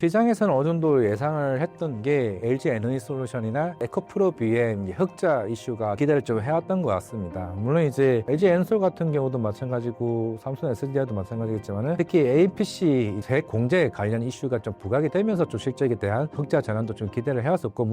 시장에서는 어느 정도 예상을 했던 게 LG 에너지 솔루션이나 에코프로 BM 흑자 이슈가 기대를 좀 해왔던 것 같습니다. 물론 이제 LG 엔솔 같은 경우도 마찬가지고 삼성 SDI도 마찬가지겠지만은 특히 APC 재공제 관련 이슈가 좀 부각이 되면서 좀 실적에 대한 흑자 전환도 좀 기대를 해왔었고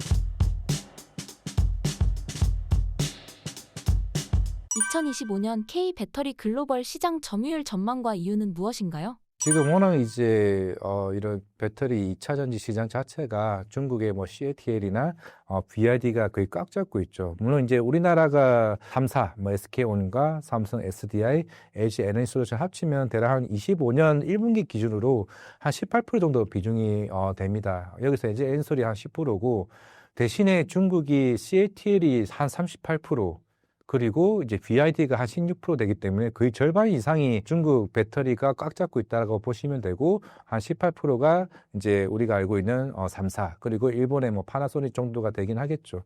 2025년 K 배터리 글로벌 시장 점유율 전망과 이유는 무엇인가요? 지금 워낙 이제 어 이런 배터리 2차 전지 시장 자체가 중국의 뭐 CATL이나 어 BYD가 거의 꽉 잡고 있죠. 물론 이제 우리나라가 3사 뭐 SK온과 삼성 SDI, LG 에너지 솔루션 합치면 대략 한 25년 1분기 기준으로 한 18% 정도 비중이 어 됩니다. 여기서 이제 엔솔이 한 10%고 대신에 중국이 CATL이 한 38%, 그리고 이제 BID가 한 16% 되기 때문에 거의 절반 이상이 중국 배터리가 꽉 잡고 있다고 보시면 되고 한 18%가 이제 우리가 알고 있는 어 3사 그리고 일본의 뭐 파나소닉 정도가 되긴 하겠죠.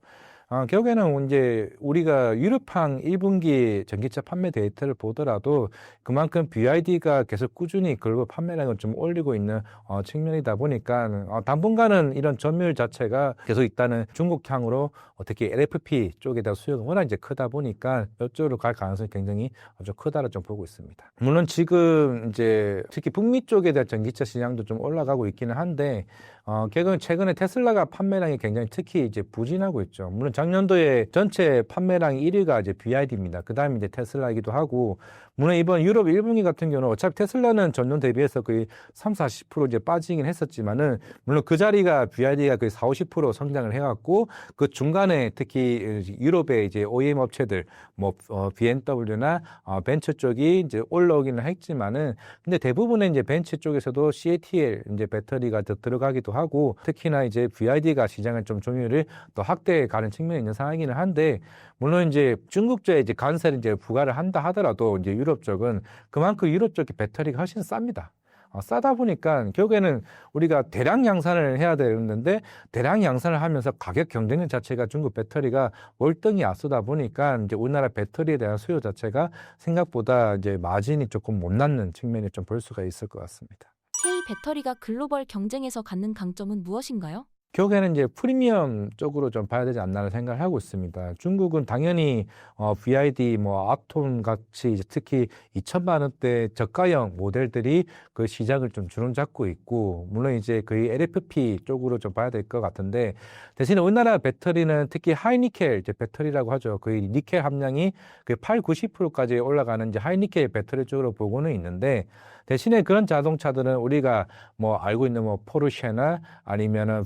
어, 결국에는 이제 우리가 유럽항 1분기 전기차 판매 데이터를 보더라도 그만큼 BYD가 계속 꾸준히 글로벌 판매량을 좀 올리고 있는 어, 측면이다 보니까 어, 당분간은 이런 점유율 자체가 계속 있다는 중국향으로 어떻게 LFP 쪽에 대한 수요가 워낙 이제 크다 보니까 이쪽으로 갈 가능성이 굉장히 아주 크다를 좀 보고 있습니다. 물론 지금 이제 특히 북미 쪽에 대한 전기차 시장도 좀 올라가고 있기는 한데 어, 결국은 최근에 테슬라가 판매량이 굉장히 특히 이제 부진하고 있죠. 물론 작년도에 전체 판매량 1위가 이제 BYD입니다. 그 다음에 이제 테슬라이기도 하고, 물론 이번 유럽 1분기 같은 경우는 어차피 테슬라는 전년 대비해서 거의 3, 40% 이제 빠지긴 했었지만은, 물론 그 자리가 BYD가 거의 4, 50% 성장을 해갖고, 그 중간에 특히 유럽의 이제 OEM 업체들, 뭐, 어, BMW나 어, 벤처 쪽이 이제 올라오기는 했지만은, 근데 대부분의 이제 벤처 쪽에서도 CATL 이제 배터리가 더 들어가기도 하고, 특히나 이제 BYD가 시장을 좀 점유율을 더 확대해 가는 측면이 있는 상황이기는 한데, 물론 이제 중국제에 이제 관세를 이제 부과를 한다 하더라도 이제 유럽 쪽은 그만큼 유럽 쪽의 배터리가 훨씬 쌉니다. 어, 싸다 보니까 결국에는 우리가 대량 양산을 해야 되는데 대량 양산을 하면서 가격 경쟁력 자체가 중국 배터리가 월등히 앞서다 보니까 이제 우리나라 배터리에 대한 수요 자체가 생각보다 이제 마진이 조금 못 낳는 측면이 좀 볼 수가 있을 것 같습니다. K 배터리가 글로벌 경쟁에서 갖는 강점은 무엇인가요? 결국에는 이제 프리미엄 쪽으로 좀 봐야 되지 않나를 생각을 하고 있습니다. 중국은 당연히 어, BID, 뭐 아톰 같이 특히 2천만 원대 저가형 모델들이 그 시장을 좀 주름잡고 있고 물론 이제 거의 LFP 쪽으로 좀 봐야 될 것 같은데 대신에 우리나라 배터리는 특히 하이니켈 이제 배터리라고 하죠. 거의 니켈 함량이 그 8, 90%까지 올라가는 이제 하이니켈 배터리 쪽으로 보고는 있는데 대신에 그런 자동차들은 우리가 뭐 알고 있는 뭐 포르쉐나 아니면은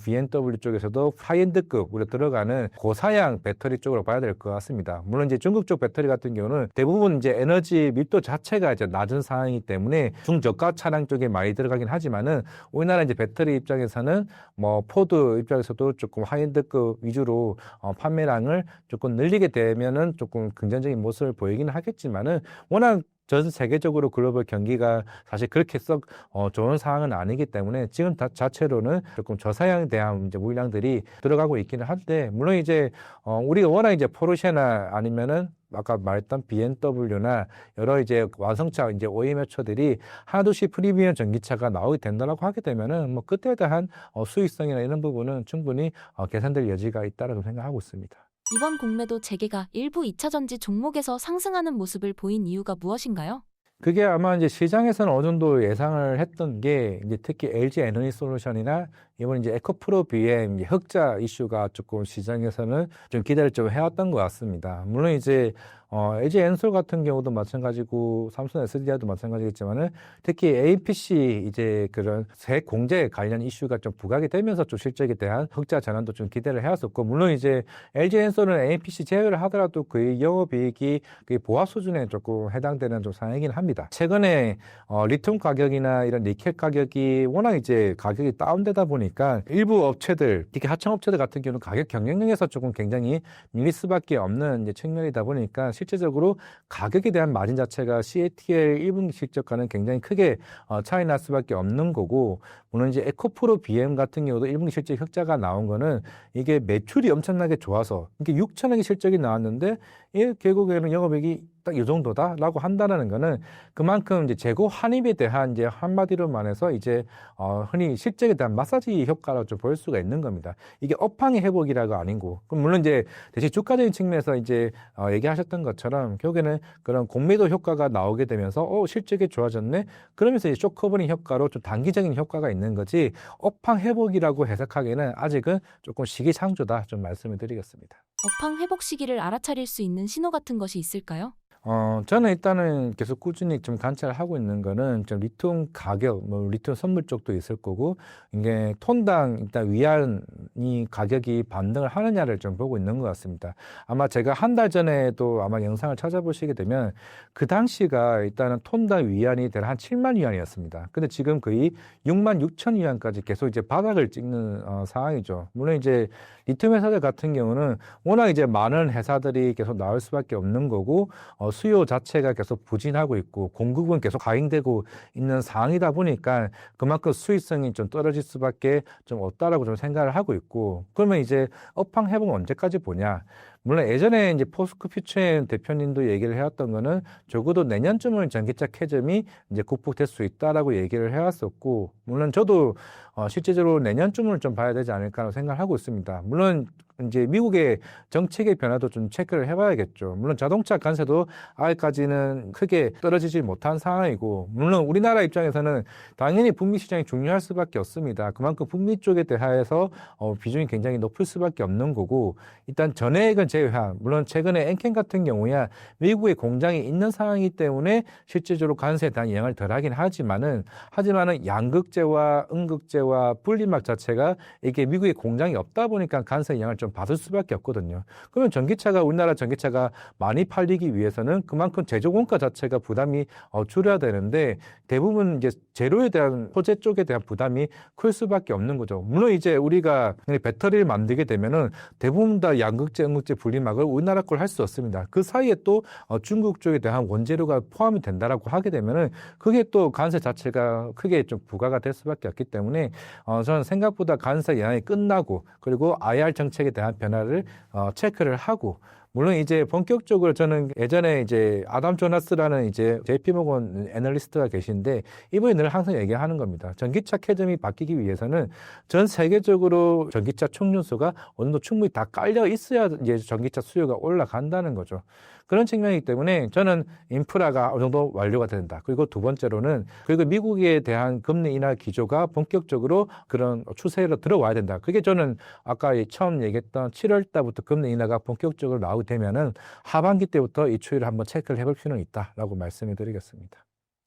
쪽에서도 하이엔드급 우리 들어가는 고사양 배터리 쪽으로 봐야 될 것 같습니다. 물론 이제 중국 쪽 배터리 같은 경우는 대부분 이제 에너지 밀도 자체가 이제 낮은 상황이기 때문에 중저가 차량 쪽에 많이 들어가긴 하지만은 우리나라 이제 배터리 입장에서는 뭐 포드 입장에서도 조금 하이엔드급 위주로 어, 판매량을 조금 늘리게 되면은 조금 긍정적인 모습을 보이기는 하겠지만은 워낙 전 세계적으로 글로벌 경기가 사실 그렇게 썩 어, 좋은 상황은 아니기 때문에 지금 다, 자체로는 조금 저사양에 대한 이제 물량들이 들어가고 있기는 한데 물론 이제 어, 우리가 워낙 이제 포르쉐나 아니면은 아까 말했던 BMW나 여러 이제 완성차 이제 OEM 회차들이 하나둘씩 프리미엄 전기차가 나오게 된다라고 하게 되면은 뭐 그때에 대한 어, 수익성이나 이런 부분은 충분히 어, 개선될 여지가 있다라고 생각하고 있습니다. 이번 공매도 재개가 일부 2차 전지 종목에서 상승하는 모습을 보인 이유가 무엇인가요? 그게 아마 이제 시장에서는 어느 정도 예상을 했던 게 이제 특히 LG 에너지 솔루션이나 이번 이제 에코프로 BM 흑자 이슈가 조금 시장에서는 좀 기대를 좀 해왔던 것 같습니다. 물론 이제 어, LG 엔솔 같은 경우도 마찬가지고 삼성 SDI도 마찬가지겠지만은 특히 APC 이제 그런 새 공제 관련 이슈가 좀 부각이 되면서 좀 실적에 대한 흑자 전환도 좀 기대를 해왔었고 물론 이제 LG 엔솔은 APC 제외를 하더라도 그의 영업이익이 그 보합 수준에 조금 해당되는 좀 상황이긴 합니다. 최근에 어, 리튬 가격이나 이런 니켈 가격이 워낙 이제 가격이 다운되다 보니까 일부 업체들 특히 하청 업체들 같은 경우는 가격 경쟁력에서 조금 굉장히 밀릴 수밖에 없는 이제 측면이다 보니까 실제적으로 가격에 대한 마진 자체가 CATL 1분기 실적과는 굉장히 크게 어, 차이 날 수밖에 없는 거고 물론 이제 에코프로 BM 같은 경우도 1분기 실적 흑자가 나온 거는 이게 매출이 엄청나게 좋아서 이게 6천억의 실적이 나왔는데 이 결국에는 영업이익이 딱 이 정도다라고 한다는 거는 그만큼 이제 재고 환입에 대한 이제 한마디로 말해서 이제 어 흔히 실적에 대한 마사지 효과로 좀 볼 수가 있는 겁니다. 이게 업황의 회복이라고 아니고 그럼 물론 이제 대신 주가적인 측면에서 이제 어 얘기하셨던 것처럼 결국에는 그런 공매도 효과가 나오게 되면서 어 실적이 좋아졌네 그러면서 이제 쇼커버링 효과로 좀 단기적인 효과가 있는 거지 업황 회복이라고 해석하기에는 아직은 조금 시기상조다 좀 말씀을 드리겠습니다. 업황 회복 시기를 알아차릴 수 있는 신호 같은 것이 있을까요? 어, 저는 일단은 계속 꾸준히 좀 관찰을 하고 있는 거는 좀 리튬 가격, 뭐 리튬 선물 쪽도 있을 거고, 이게 톤당 일단 위안이 가격이 반등을 하느냐를 좀 보고 있는 것 같습니다. 아마 제가 한 달 전에도 아마 영상을 찾아보시게 되면 그 당시가 일단은 톤당 위안이 대략 한 7만 위안이었습니다. 근데 지금 거의 6만 6천 위안까지 계속 이제 바닥을 찍는 어, 상황이죠. 물론 이제 리튬 회사들 같은 경우는 워낙 이제 많은 회사들이 계속 나올 수밖에 없는 거고, 어, 수요 자체가 계속 부진하고 있고 공급은 계속 가행되고 있는 상황이다 보니까 그만큼 수익성이 좀 떨어질 수밖에 좀 없다라고 좀 생각을 하고 있고 그러면 이제 업황 회복은 언제까지 보냐 물론 예전에 이제 포스코 퓨처엠 대표님도 얘기를 해왔던 거는 적어도 내년쯤은 전기차 캐점이 이제 극복될 수 있다라고 얘기를 해왔었고 물론 저도 어, 실제적으로 내년쯤을 좀 봐야 되지 않을까라고 생각을 하고 있습니다. 물론 이제 미국의 정책의 변화도 좀 체크를 해봐야겠죠. 물론 자동차 관세도 아직까지는 크게 떨어지지 못한 상황이고, 물론 우리나라 입장에서는 당연히 북미 시장이 중요할 수밖에 없습니다. 그만큼 북미 쪽에 대하여서 어, 비중이 굉장히 높을 수밖에 없는 거고, 일단 전액은 제외한, 물론 최근에 엔캔 같은 경우야 미국의 공장이 있는 상황이기 때문에 실질적으로 관세에 대한 영향을 덜 하긴 하지만은, 하지만은 양극재와 음극재와 분리막 자체가 이게 미국의 공장이 없다 보니까 관세 영향을 좀 받을 수밖에 없거든요. 그러면 전기차가 우리나라 전기차가 많이 팔리기 위해서는 그만큼 제조 원가 자체가 부담이 어, 줄여야 되는데 대부분 이제 재료에 대한 소재 쪽에 대한 부담이 클 수밖에 없는 거죠. 물론 이제 우리가 배터리를 만들게 되면은 대부분 다 양극재, 음극재 분리막을 우리나라 걸 할 수 없습니다. 그 사이에 또 어, 중국 쪽에 대한 원재료가 포함이 된다라고 하게 되면은 그게 또 관세 자체가 크게 좀 부과가 될 수밖에 없기 때문에 어, 저는 생각보다 관세 영향이 끝나고 그리고 IR 정책에 대한 변화를 어, 체크를 하고 물론 이제 본격적으로 저는 예전에 이제 아담 조나스라는 이제 JP모건 애널리스트가 계신데 이분이 늘 항상 얘기하는 겁니다. 전기차 캐점이 바뀌기 위해서는 전 세계적으로 전기차 충전소가 어느 정도 충분히 다 깔려 있어야 이제 전기차 수요가 올라간다는 거죠. 그런 측면이기 때문에 저는 인프라가 어느 정도 완료가 된다. 그리고 두 번째로는 그리고 미국에 대한 금리 인하 기조가 본격적으로 그런 추세로 들어와야 된다. 그게 저는 아까 처음 얘기했던 7월 달부터 금리 인하가 본격적으로 나오게 되면은 하반기 때부터 이 추이를 한번 체크를 해볼 필요는 있다라고 말씀을 드리겠습니다.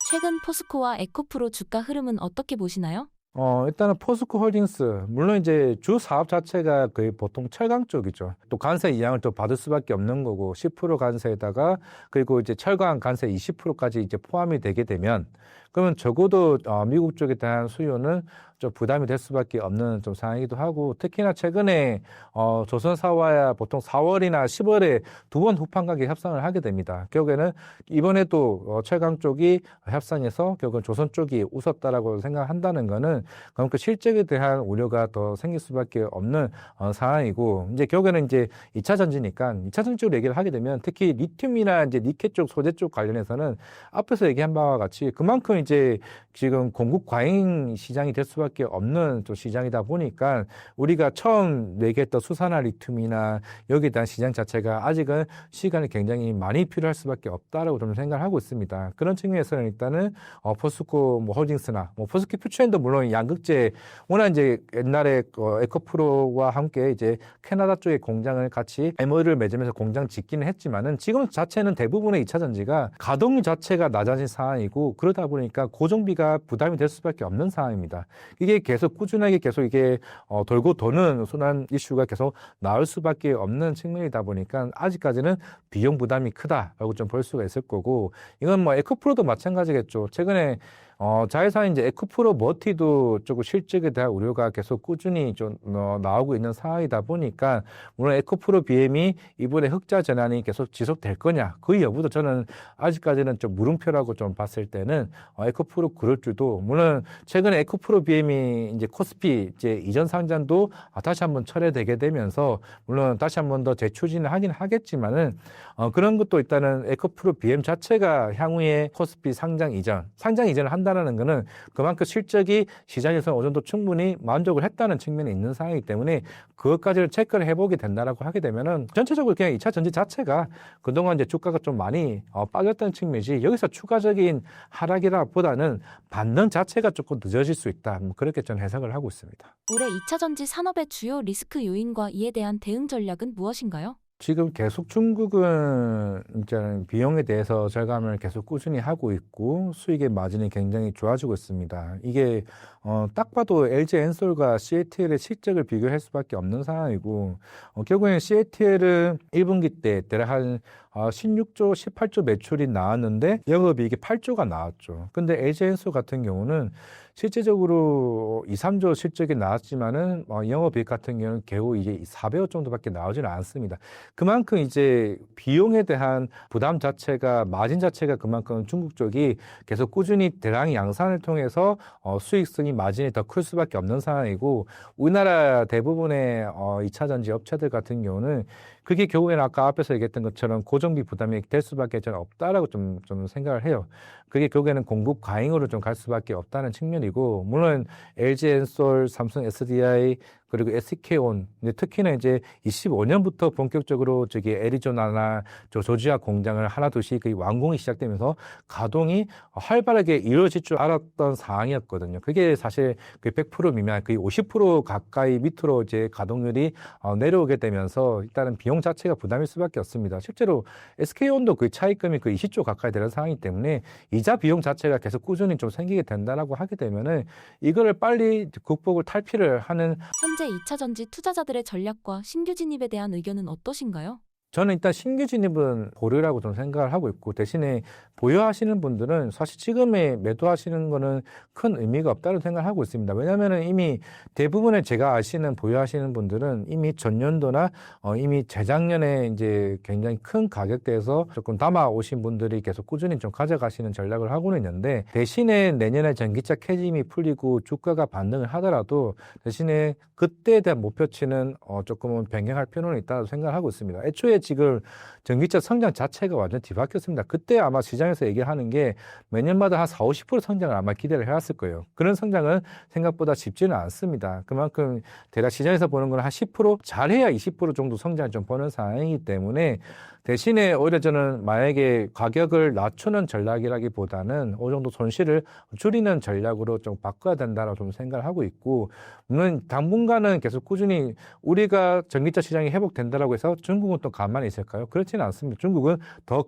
최근 포스코와 에코프로 주가 흐름은 어떻게 보시나요? 어, 일단은 포스코 홀딩스, 물론 이제 주 사업 자체가 거의 보통 철강 쪽이죠. 또 관세 이양을 또 받을 수밖에 없는 거고, 10% 관세에다가, 그리고 이제 철강 관세 20%까지 이제 포함이 되게 되면, 그러면 적어도 어, 미국 쪽에 대한 수요는 좀 부담이 될 수밖에 없는 좀 상황이기도 하고, 특히나 최근에 어, 조선사와야 보통 4월이나 10월에 두 번 후판 가격 협상을 하게 됩니다. 결국에는 이번에도 어, 철강 쪽이 협상에서 결국은 조선 쪽이 웃었다라고 생각한다는 거는 그만큼 실적에 대한 우려가 더 생길 수밖에 없는 어, 상황이고 이제 결국에는 이제 2차 전지니까 2차 전지 쪽으로 얘기를 하게 되면 특히 리튬이나 이제 니켈 쪽 소재 쪽 관련해서는 앞에서 얘기한 바와 같이 그만큼 이제 지금 공급 과잉 시장이 될 수밖에 없는 또 시장이다 보니까 우리가 처음 얘기했던 수산화 리튬이나 여기에 대한 시장 자체가 아직은 시간이 굉장히 많이 필요할 수밖에 없다라고 저는 생각을 하고 있습니다. 그런 측면에서는 일단은 어, 포스코 뭐 홀딩스나 뭐 포스코 퓨처엔도 물론 양극재 워낙 이제 옛날에 어, 에코프로와 함께 이제 캐나다 쪽에 공장을 같이 MOU를 맺으면서 공장 짓기는 했지만은 지금 자체는 대부분의 2차 전지가 가동률 자체가 낮아진 상황이고 그러다 보니까 고정비가 부담이 될 수밖에 없는 상황입니다. 이게 계속 꾸준하게 계속 이게 어, 돌고 도는 순환 이슈가 계속 나올 수밖에 없는 측면이다 보니까 아직까지는 비용 부담이 크다라고 좀 볼 수가 있을 거고 이건 뭐 에코프로도 마찬가지겠죠. 최근에 어, 자회사 이제 에코프로 머티도 조금 실적에 대한 우려가 계속 꾸준히 좀 어, 나오고 있는 상황이다 보니까 물론 에코프로 BM이 이번에 흑자 전환이 계속 지속될 거냐 그 여부도 저는 아직까지는 좀 물음표라고 좀 봤을 때는 어, 에코프로 그럴 줄도 물론 최근에 에코프로 BM이 이제 코스피 이제 이전 상장도 아, 다시 한번 철회되게 되면서 물론 다시 한번 더 재추진을 하긴 하겠지만은 어, 그런 것도 일단은 에코프로 BM 자체가 향후에 코스피 상장 이전, 상장 이전을 한 다는 거는 그만큼 실적이 시장에서 어느 정도 충분히 만족을 했다는 측면이 있는 상황이기 때문에 그것까지를 체크를 해보게 된다라고 하게 되면은 전체적으로 그냥 2차 전지 자체가 그동안 이제 주가가 좀 많이 어, 빠졌다는 측면이지 여기서 추가적인 하락이라보다는 반등 자체가 조금 늦어질 수 있다. 뭐 그렇게 저는 해석을 하고 있습니다. 올해 2차 전지 산업의 주요 리스크 요인과 이에 대한 대응 전략은 무엇인가요? 지금 계속 중국은 이제 비용에 대해서 절감을 계속 꾸준히 하고 있고 수익의 마진이 굉장히 좋아지고 있습니다. 이게 어, 딱 봐도 LG 엔솔과 CATL의 실적을 비교할 수밖에 없는 상황이고 어, 결국엔 CATL은 1분기 때 대략 한 어, 16조, 18조 매출이 나왔는데 영업이익이 8조가 나왔죠. 근데 LG 엔솔 같은 경우는 실제적으로 2, 3조 실적이 나왔지만은 어, 영업이익 같은 경우는 겨우 이제 400억 정도밖에 나오지는 않습니다. 그만큼 이제 비용에 대한 부담 자체가 마진 자체가 그만큼 중국 쪽이 계속 꾸준히 대량 양산을 통해서 어, 수익성이 마진이 더 클 수밖에 없는 상황이고 우리나라 대부분의 어, 2차 전지 업체들 같은 경우는 그게 결국에는 아까 앞에서 얘기했던 것처럼 고정비 부담이 될 수밖에 없다라고 좀, 좀 생각을 해요. 그게 결국에는 공급 과잉으로 좀 갈 수밖에 없다는 측면 물론 LG 엔솔, 삼성 SDI 그리고 SK온 특히나 이제 25년부터 본격적으로 저기 애리조나나 저 조지아 공장을 하나 둘씩 그 완공이 시작되면서 가동이 활발하게 이루어질 줄 알았던 상황이었거든요. 그게 사실 그 100% 미만, 거의 50% 가까이 밑으로 이제 가동률이 어, 내려오게 되면서 일단은 비용 자체가 부담일 수밖에 없습니다. 실제로 SK온도 그 차입금이 그 20조 가까이 되는 상황이기 때문에 이자 비용 자체가 계속 꾸준히 좀 생기게 된다라고 하게 되면은 이거를 빨리 극복을 탈피를 하는 현재 2차 전지 투자자들의 전략과 신규 진입에 대한 의견은 어떠신가요? 저는 일단 신규 진입은 보류라고 좀 생각을 하고 있고 대신에 보유하시는 분들은 사실 지금에 매도하시는 거는 큰 의미가 없다고 생각을 하고 있습니다. 왜냐하면 이미 대부분의 제가 아시는 보유하시는 분들은 이미 전년도나 어, 이미 재작년에 이제 굉장히 큰 가격대에서 조금 담아 오신 분들이 계속 꾸준히 좀 가져가시는 전략을 하고는 있는데 대신에 내년에 전기차 캐짐이 풀리고 주가가 반등을 하더라도 대신에 그때에 대한 목표치는 어, 조금은 변경할 필요는 있다고 생각을 하고 있습니다. 애초에 지금 전기차 성장 자체가 완전 뒤바뀌었습니다. 그때 아마 시장에서 얘기하는 게 매년마다 한 4, 50% 성장을 아마 기대를 해왔을 거예요. 그런 성장은 생각보다 쉽지는 않습니다. 그만큼 대략 시장에서 보는 건 한 10% 잘해야 20% 정도 성장을 좀 보는 상황이기 때문에 대신에 오히려 저는 만약에 가격을 낮추는 전략이라기보다는 어느 정도 손실을 줄이는 전략으로 좀 바꿔야 된다라고 좀 생각을 하고 있고 물론 당분간은 계속 꾸준히 우리가 전기차 시장이 회복된다라고 해서 중국은 또 가만 히 있을까요? 그렇지는 않습니다. 중국은 더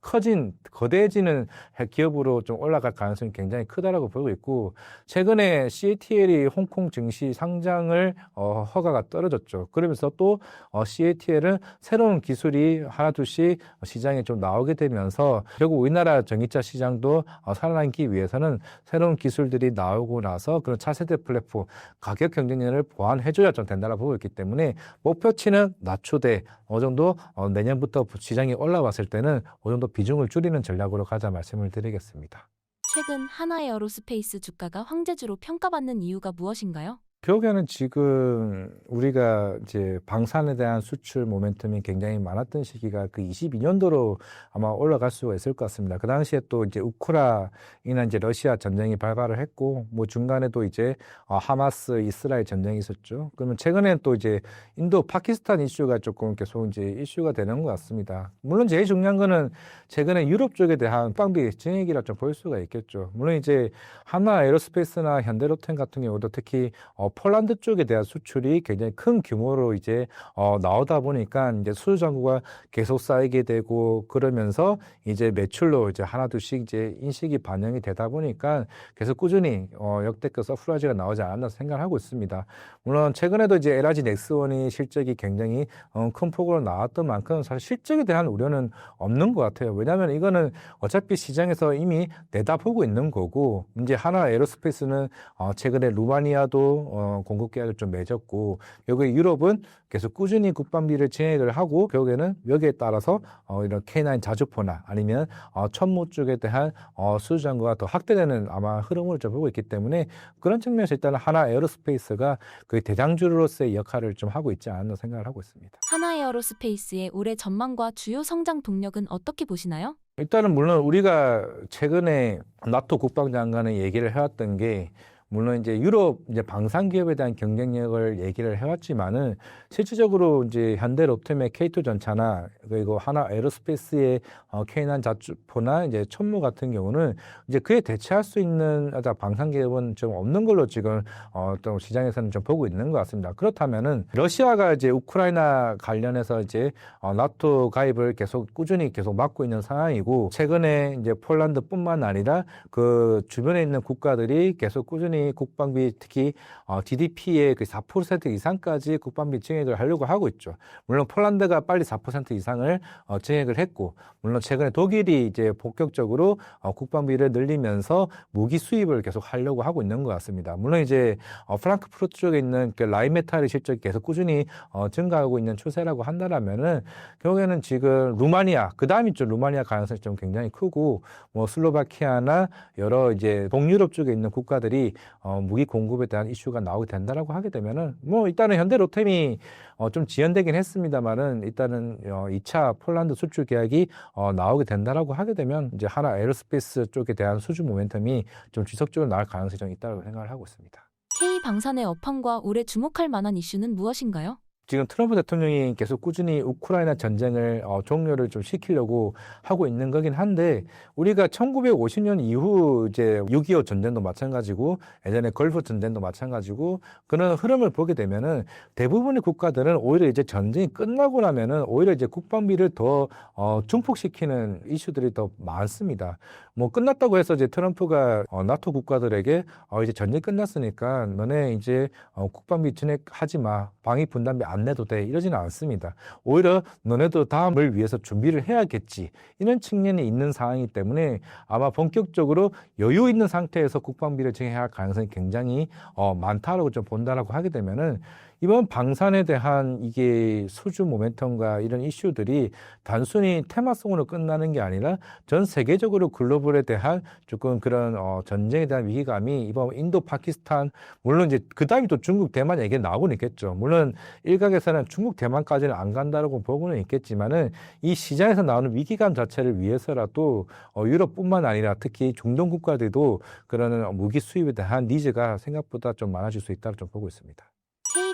커진 거대해지는 기업으로 좀 올라갈 가능성이 굉장히 크다라고 보고 있고 최근에 CATL이 홍콩 증시 상장을 어, 허가가 떨어졌죠. 그러면서 또 어, CATL은 새로운 기술이 하나 둘씩 시장에 좀 나오게 되면서 결국 우리나라 전기차 시장도 어, 살아남기 위해서는 새로운 기술들이 나오고 나서 그런 차세대 플랫폼 가격 경쟁력을 보완해줘야 좀 된다고 보고 있기 때문에 목표치는 낮추되 어느 정도 어, 내년부터 시장이 올라왔을 때는 어느 정도 비중을 줄이는 전략으로 가자 말씀을 드리겠습니다. 최근 하나에어로스페이스 주가가 황제주로 평가받는 이유가 무엇인가요? 결국에는 지금 우리가 이제 방산에 대한 수출 모멘텀이 굉장히 많았던 시기가 그 22년도로 아마 올라갈 수가 있을 것 같습니다. 그 당시에 또 이제 우크라이나 이제 러시아 전쟁이 발발을 했고 뭐 중간에도 이제 어, 하마스 이스라엘 전쟁이 있었죠. 그러면 최근에 또 이제 인도 파키스탄 이슈가 조금 계속 이제 이슈가 되는 것 같습니다. 물론 제일 중요한 거는 최근에 유럽 쪽에 대한 빵비 증액이라 좀 볼 수가 있겠죠. 물론 이제 하나 에어로스페이스나 현대로템 같은 경우도 특히 어, 폴란드 쪽에 대한 수출이 굉장히 큰 규모로 이제 어, 나오다 보니까 이제 수주 잔고가 계속 쌓이게 되고 그러면서 이제 매출로 이제 하나둘씩 이제 인식이 반영이 되다 보니까 계속 꾸준히 어, 역대급 서프라이즈가 나오지 않았나 생각을 하고 있습니다. 물론 최근에도 이제 LG 넥스원이 실적이 굉장히 어, 큰 폭으로 나왔던 만큼 사실 실적에 대한 우려는 없는 것 같아요. 왜냐하면 이거는 어차피 시장에서 이미 내다보고 있는 거고 이제 하나 에어로스페이스는 어, 최근에 루마니아도 어, 공급 계약을 좀 맺었고 여기 유럽은 계속 꾸준히 국방비를 진행을 하고 결국에는 여기에 따라서 어, 이런 K9 자주포나 아니면 어, 천무 쪽에 대한 어, 수주 잔고가 더 확대되는 아마 흐름을 좀 보고 있기 때문에 그런 측면에서 일단은 하나 에어로스페이스가 그 대장주로서의 역할을 좀 하고 있지 않나 생각을 하고 있습니다. 하나 에어로스페이스의 올해 전망과 주요 성장 동력은 어떻게 보시나요? 일단은 물론 우리가 최근에 나토 국방장관의 얘기를 해왔던 게 물론 이제 유럽 이제 방산 기업에 대한 경쟁력을 얘기를 해왔지만은 실질적으로 이제 현대 롭템의 K2 전차나 그리고 하나 에어로스페이스의 어, K9 자주포나 이제 천무 같은 경우는 이제 그에 대체할 수 있는 방산 기업은 좀 없는 걸로 지금 어, 또 시장에서는 좀 보고 있는 것 같습니다. 그렇다면은 러시아가 이제 우크라이나 관련해서 이제 어, 나토 가입을 계속 꾸준히 계속 막고 있는 상황이고 최근에 이제 폴란드뿐만 아니라 그 주변에 있는 국가들이 계속 꾸준히 국방비 특히 어, GDP의 그 4% 이상까지 국방비 증액을 하려고 하고 있죠. 물론 폴란드가 빨리 4% 이상을 어, 증액을 했고 물론 최근에 독일이 이제 본격적으로 어, 국방비를 늘리면서 무기 수입을 계속 하려고 하고 있는 것 같습니다. 물론 이제 어, 프랑크푸르트 쪽에 있는 그 라인메탈의 실적이 계속 꾸준히 어, 증가하고 있는 추세라고 한다라면은 결국에는 지금 루마니아 그 다음이 좀 루마니아 가능성이 좀 굉장히 크고 뭐 슬로바키아나 여러 이제 동유럽 쪽에 있는 국가들이 어, 무기 공급에 대한 이슈가 나오게 된다라고 하게 되면은 뭐 일단은 현대 로템이 어, 좀 지연되긴 했습니다만은 일단은 어, 2차 폴란드 수출 계약이 어, 나오게 된다라고 하게 되면 이제 하나 에어로스페이스 쪽에 대한 수주 모멘텀이 좀 지속적으로 나올 가능성이 좀 있다고 생각을 하고 있습니다. K 방산의 업황과 올해 주목할 만한 이슈는 무엇인가요? 지금 트럼프 대통령이 계속 꾸준히 우크라이나 전쟁을 어, 종료를 좀 시키려고 하고 있는 거긴 한데 우리가 1950년 이후 이제 6.25 전쟁도 마찬가지고 예전에 걸프 전쟁도 마찬가지고 그런 흐름을 보게 되면은 대부분의 국가들은 오히려 이제 전쟁이 끝나고 나면은 오히려 이제 국방비를 더 어, 증폭시키는 이슈들이 더 많습니다. 뭐 끝났다고 해서 이제 트럼프가 어, 나토 국가들에게 어, 이제 전쟁 끝났으니까 너네 이제 어, 국방비 진행하지 마 방위 분담비 안 내도 돼 이러지는 않습니다. 오히려 너네도 다음을 위해서 준비를 해야겠지 이런 측면이 있는 상황이기 때문에 아마 본격적으로 여유 있는 상태에서 국방비를 진행해야 할 가능성이 굉장히 어, 많다라고 좀 본다라고 하게 되면은 이번 방산에 대한 이게 수주 모멘텀과 이런 이슈들이 단순히 테마성으로 끝나는 게 아니라 전 세계적으로 글로벌에 대한 조금 그런 어, 전쟁에 대한 위기감이 이번 인도 파키스탄 물론 이제 그 다음이 또 중국 대만 얘기 나오고는 있겠죠. 물론 일각에서는 중국 대만까지는 안 간다라고 보고는 있겠지만은 이 시장에서 나오는 위기감 자체를 위해서라도 어, 유럽뿐만 아니라 특히 중동 국가들도 그런 무기 수입에 대한 니즈가 생각보다 좀 많아질 수 있다고 좀 보고 있습니다.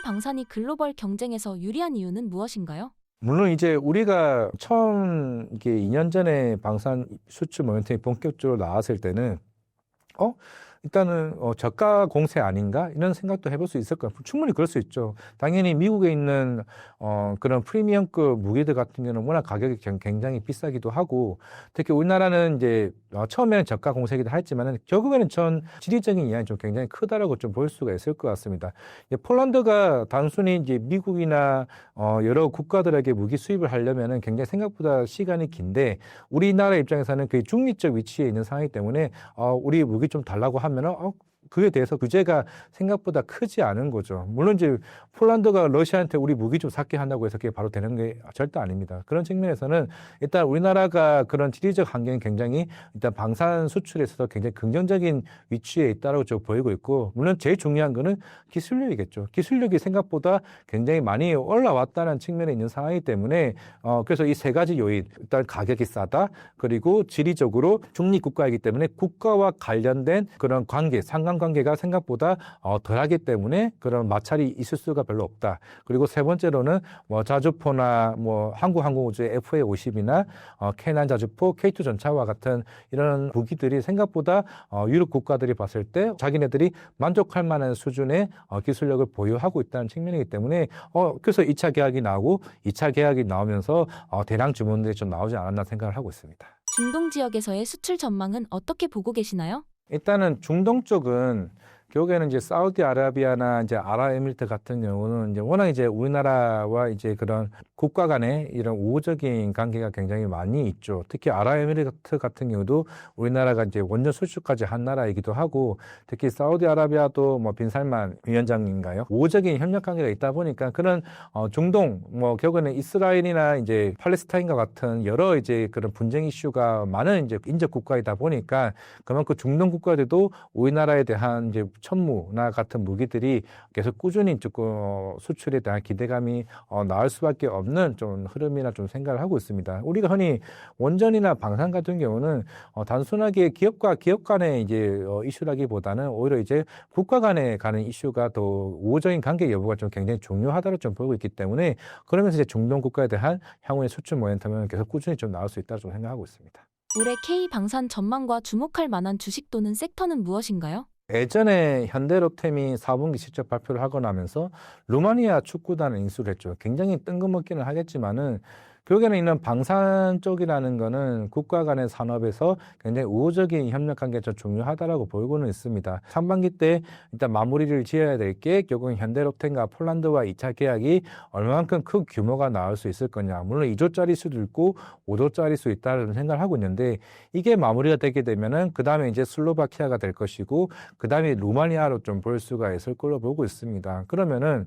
방산이 글로벌 경쟁에서 유리한 이유는 무엇인가요? 물론 이제 우리가 처음 이게 2년 전에 방산 수출 모멘텀이 본격적으로 나왔을 때는 어 일단은 어, 저가 공세 아닌가 이런 생각도 해볼 수 있을 거예요. 충분히 그럴 수 있죠. 당연히 미국에 있는 어, 그런 프리미엄급 무기들 같은 경우는 워낙 가격이 굉- 굉장히 비싸기도 하고 특히 우리나라는 이제 어, 처음에는 저가 공세기도 했지만은 결국에는 전 지리적인 이하이 좀 굉장히 크다라고 좀 볼 수가 있을 것 같습니다. 폴란드가 단순히 이제 미국이나 어, 여러 국가들에게 무기 수입을 하려면은 굉장히 생각보다 시간이 긴데 우리나라 입장에서는 그 중립적 위치에 있는 상황이기 때문에 어, 우리 무기 좀 달라고 하면 은 어, 그에 대해서 규제가 생각보다 크지 않은 거죠. 물론 이제 폴란드가 러시아한테 우리 무기 좀 샀게 한다고 해서 그게 바로 되는 게 절대 아닙니다. 그런 측면에서는 일단 우리나라가 그런 지리적 환경이 굉장히 일단 방산 수출에 있어서 굉장히 긍정적인 위치에 있다고 좀 보이고 있고 물론 제일 중요한 거는 기술력이겠죠. 기술력이 생각보다 굉장히 많이 올라왔다는 측면에 있는 상황이기 때문에 어 그래서 이 세 가지 요인 일단 가격이 싸다 그리고 지리적으로 중립 국가이기 때문에 국가와 관련된 그런 관계 상관 한미한 관계가 생각보다 어, 덜하기 때문에 그런 마찰이 있을 수가 별로 없다. 그리고 세 번째로는 뭐 자주포나 뭐 한국항공우주의 FA50이나 어, K9 자주포, K2 전차와 같은 이런 무기들이 생각보다 어, 유럽 국가들이 봤을 때 자기네들이 만족할 만한 수준의 어, 기술력을 보유하고 있다는 측면이기 때문에 어, 그래서 2차 계약이 나오고 2차 계약이 나오면서 어, 대량 주문들이 좀 나오지 않았나 생각을 하고 있습니다. 중동 지역에서의 수출 전망은 어떻게 보고 계시나요? 일단은 중동 쪽은 결국에는 이제 사우디아라비아나 이제 아랍에미리트 같은 경우는 이제 워낙 이제 우리나라와 이제 그런 국가 간의 이런 우호적인 관계가 굉장히 많이 있죠. 특히 아랍에미리트 같은 경우도 우리나라가 이제 원전 수출까지 한 나라이기도 하고 특히 사우디아라비아도 뭐 빈살만 위원장인가요? 우호적인 협력 관계가 있다 보니까 그런 어 중동 뭐 결국에는 이스라엘이나 이제 팔레스타인과 같은 여러 이제 그런 분쟁 이슈가 많은 이제 인접 국가이다 보니까 그만큼 중동 국가들도 우리나라에 대한 이제 천무나 같은 무기들이 계속 꾸준히 조금 어, 수출에 대한 기대감이 어, 나올 수밖에 없는 좀 흐름이나 좀 생각을 하고 있습니다. 우리가 흔히 원전이나 방산 같은 경우는 어, 단순하게 기업과 기업 간의 이제 어, 이슈라기보다는 오히려 이제 국가 간에 가는 이슈가 더 우호적인 관계 여부가 좀 굉장히 중요하다고 좀 보고 있기 때문에 그러면서 이제 중동 국가에 대한 향후의 수출 모멘텀은 계속 꾸준히 좀 나올 수 있다고 좀 생각하고 있습니다. 올해 K 방산 전망과 주목할 만한 주식 또는 섹터는 무엇인가요? 예전에 현대로템이 4분기 실적 발표를 하고 나면서 루마니아 축구단을 인수를 했죠. 굉장히 뜬금없기는 하겠지만은 결국에는 이런 방산 쪽이라는 거는 국가 간의 산업에서 굉장히 우호적인 협력 관계가 좀 중요하다라고 보고는 있습니다. 상반기 때 일단 마무리를 지어야 될 게 결국은 현대로템과 폴란드와 2차 계약이 얼마만큼 큰 규모가 나올 수 있을 거냐. 물론 2조짜리 수도 있고 5조짜리 수 있다는 생각을 하고 있는데 이게 마무리가 되게 되면은 그 다음에 이제 슬로바키아가 될 것이고 그 다음에 루마니아로 좀 볼 수가 있을 걸로 보고 있습니다. 그러면은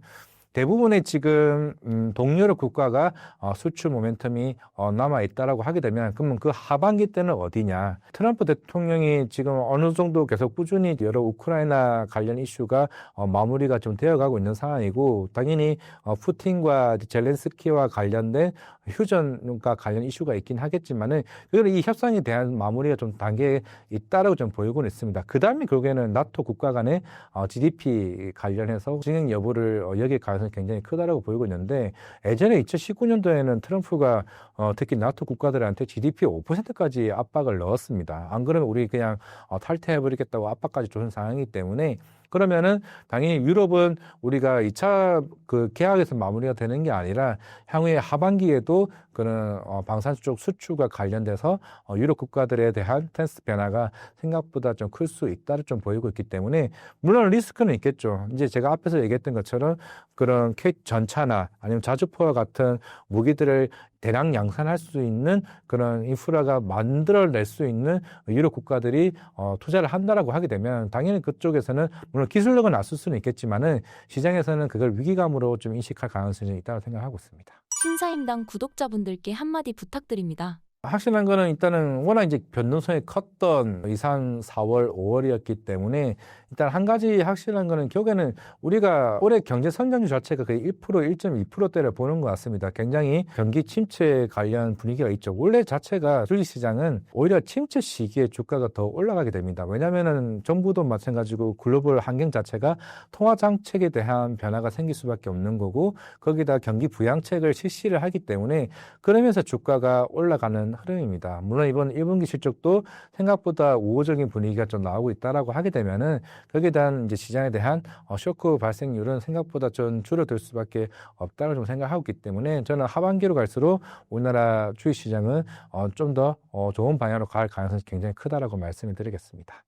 대부분의 지금 음, 동유럽 국가가 어, 수출 모멘텀이 어, 남아 있다라고 하게 되면 그러면 그 하반기 때는 어디냐? 트럼프 대통령이 지금 어느 정도 계속 꾸준히 여러 우크라이나 관련 이슈가 어, 마무리가 좀 되어가고 있는 상황이고 당연히 어, 푸틴과 젤렌스키와 관련된 휴전과 관련 이슈가 있긴 하겠지만은 그이 협상에 대한 마무리가 좀 단계에 있다라고 좀 보이고는 있습니다. 그 다음에 결국에는 나토 국가 간의 어, GDP 관련해서 진행 여부를 어, 여기에 가능성이 굉장히 크다라고 보이고 있는데 예전에 2019년도에는 트럼프가 어, 특히 나토 국가들한테 GDP 5%까지 압박을 넣었습니다. 안 그러면 우리 그냥 어, 탈퇴해버리겠다고 압박까지 준 상황이기 때문에 그러면은 당연히 유럽은 우리가 2차 그 계약에서 마무리가 되는 게 아니라 향후에 하반기에도 그런 어, 방산 쪽 수출과 관련돼서 어, 유럽 국가들에 대한 텐스 변화가 생각보다 좀 클 수 있다를 좀 보이고 있기 때문에 물론 리스크는 있겠죠. 이제 제가 앞에서 얘기했던 것처럼 그런 전차나 아니면 자주포와 같은 무기들을 대량 양산할 수 있는 그런 인프라가 만들어낼 수 있는 유럽 국가들이 어, 투자를 한다라고 하게 되면 당연히 그쪽에서는 물론 기술력은 낮을 수는 있겠지만은 시장에서는 그걸 위기감으로 좀 인식할 가능성이 있다고 생각하고 있습니다. 신사임당 구독자분들께 한마디 부탁드립니다. 확실한 거는 일단은 워낙 이제 변동성이 컸던 2, 3, 4월, 5월이었기 때문에 일단 한 가지 확실한 거는 결국에는 우리가 올해 경제 성장률 자체가 거의 1%, 1.2%대를 보는 것 같습니다. 굉장히 경기 침체 관련 분위기가 있죠. 원래 자체가 주식시장은 오히려 침체 시기에 주가가 더 올라가게 됩니다. 왜냐하면은 정부도 마찬가지고 글로벌 환경 자체가 통화 정책에 대한 변화가 생길 수밖에 없는 거고 거기다 경기 부양책을 실시를 하기 때문에 그러면서 주가가 올라가 는 흐름입니다. 물론 이번 1분기 실적도 생각보다 우호적인 분위기가 좀 나오고 있다라고 하게 되면은 거기에 대한 이제 시장에 대한 어, 쇼크 발생률은 생각보다 좀 줄어들 수밖에 없다고 좀 생각하고 있기 때문에 저는 하반기로 갈수록 우리나라 주식 시장은 어, 좀더 어, 좋은 방향으로 갈 가능성이 굉장히 크다라고 말씀을 드리겠습니다.